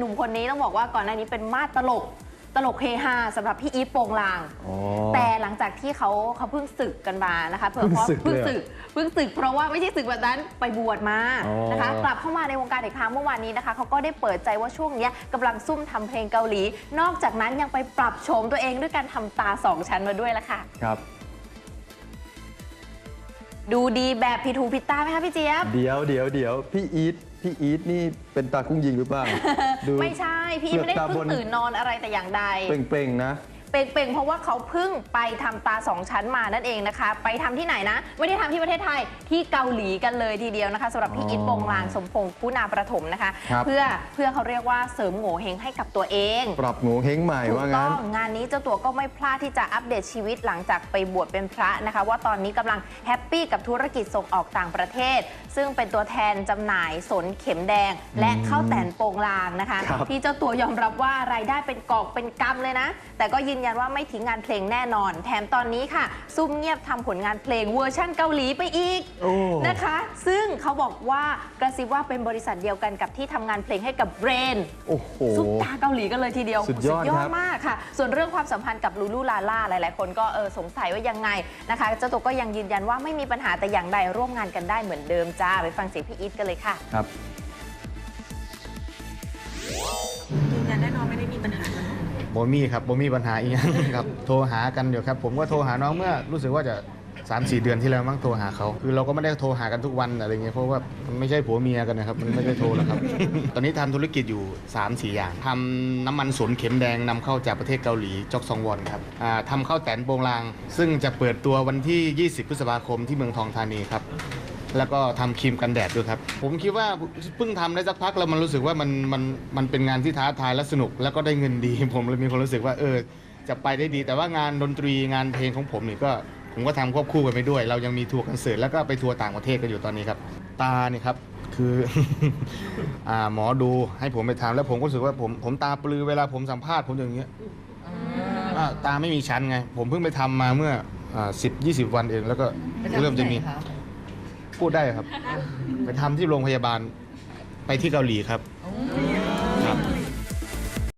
หนุ่มคนนี้ต้องบอกว่าก่อนหน้านี้เป็นมาสตลกตลกเฮฮาสำหรับพี่อีทโปงลางอ๋อแต่หลังจากที่เขาเขาเพิ่งศึกกันมานะคะเพิ่เพิ่งศึกเพิ่งเลยเหรอศึกเพิ่งศึกเพราะว่าไม่ใช่ศึกแบบนั้นไปบวชมาอ๋อนะคะกลับเข้ามาในวงการอีกครั้งเมื่อวานนี้นะคะเขาก็ได้เปิดใจว่าช่วงเนี้ยกำลังซุ่มทำเพลงเกาหลี นอกจากนั้นยังไปปรับโฉมตัวเองด้วยการทำตาสองชั้นมาด้วยละค่ะครับ ดูดีแบบผิดหูผิดตาไหมคะพี่เจี๊ยบ เดี๋ยวเดี๋ยวเดี๋ยวพี่อีทพี่อีทนี่เป็นตากุ้งยิงหรือเปล่าดูไม่ใช่พี่อีทไม่ได้เปลือกตาเพิ่งบนตื่นนอนอะไรแต่อย่างใด เปล่งๆนะ เป่งๆ เพราะว่าเขาเพิ่งไปทำตาสองชั้นมานั่นเองนะคะ ไปทำที่ไหนนะ ไม่ได้ทำที่ประเทศไทยที่เกาหลีกันเลยทีเดียวนะคะสำหรับพี่อ๋ออิทโปงลางสมพงษ์คุณาประถมนะคะ ครับ เพื่อเพื่อเขาเรียกว่าเสริมโง่เฮงให้กับตัวเอง ปรับโงเฮงใหม่ถูกว่าต้งั้อน งงานนี้เจ้าตัวก็ไม่พลาดที่จะอัปเดตชีวิตหลังจากไปบวชเป็นพระนะคะ ว่าตอนนี้กำลังแฮปปี้กับธุรกิจส่งออกต่างประเทศ ซึ่งเป็นตัวแทนจำหน่ายสนเข็มแดง และข้าวแตนโปงลางนะคะ ครับ ที่เจ้าตัวยอมรับว่ารายได้เป็นกอบเป็นกำเลยนะ แต่ก็ยืนยันว่าไม่ทิ้งงานเพลงแน่นอน แถมตอนนี้ค่ะ ซุ่มเงียบทำผลงานเพลงเวอร์ชั่นเกาหลีไปอีกโอ้ นะคะ ซึ่งเขาบอกว่ากระซิบว่าเป็นบริษัทเดียวกันกับที่ทำงานเพลงให้กับเบรน โอ้โห ซุปตาเกาหลีกันเลยทีเดียวสุดยอดครับมากค่ะ ส่วนเรื่องความสัมพันธ์กับลูลูลาล่าหลาย ๆ คนก็เออสงสัยว่ายังไงนะคะเจ้าตัวก็ยังยืนยันว่าไม่มีปัญหาแต่อย่างใดร่วมงานกันได้เหมือนเดิมจ้า ไปฟังเสียงพี่อีทกันเลยค่ะ ครับ ยืนยันแน่นอนไม่ได้มี ปัญหากันบ่มีครับบมีปัญหาอีกอย่างครับโทรหากันอยู่ครับผมก็โทรหาน้องเมื่อรู้สึกว่าจะ3 4เดือนที่แล้วมั้งโทรหาเขาคือเราก็ไม่ได้โทรหากันทุกวันอะไรเงี้ยเพราะว่ามันไม่ใช่ผัวเมียกันนะครับมันไม่ได้โทรแล้วครับ ตอนนี้ทำธุรกิจอยู่3 4อย่างทำน้ำมันสนเข็มแดงนำเข้าจากประเทศเกาหลีจอกซองวอนครับอ่าทำข้าวแตนโปงลาง ซึ่งจะเปิดตัววันที่ 20 พฤษภาคมที่เมืองทองธานีครับ แล้วก็ทำครีมกันแดดด้วยครับ ผมคิดว่าเพิ่งทำได้สักพักแล้วมันรู้สึกว่ามันมันมันเป็นงานที่ท้าทายและสนุก แล้วก็ได้เงินดี ผมเลยมีความรู้สึกว่าเออ จะไปได้ดี แต่ว่างานดนตรีงานเพลงของผมนี่ก็ผมก็ทำควบคู่กันไปด้วย เรายังมีทัวร์คอนเสิร์ตแล้วก็ไปทัวร์ต่างประเทศกันอยู่ตอนนี้ครับ ตาเนี่ยครับคืออ่าหมอดูให้ผมไปทำแล้วผมก็รู้สึกว่าผมผมตาปลือเวลาผมสัมภาษณ์ผมอย่างเงี้ยอ่าตาไม่มีชั้นไง ผมเพิ่งไปทำมาเมื่อสิบยี่สิบวันเองแล้วก็เริ่มจะมี พูดได้ครับ ไปทำที่โรงพยาบาลไปที่เกาหลีครับครับ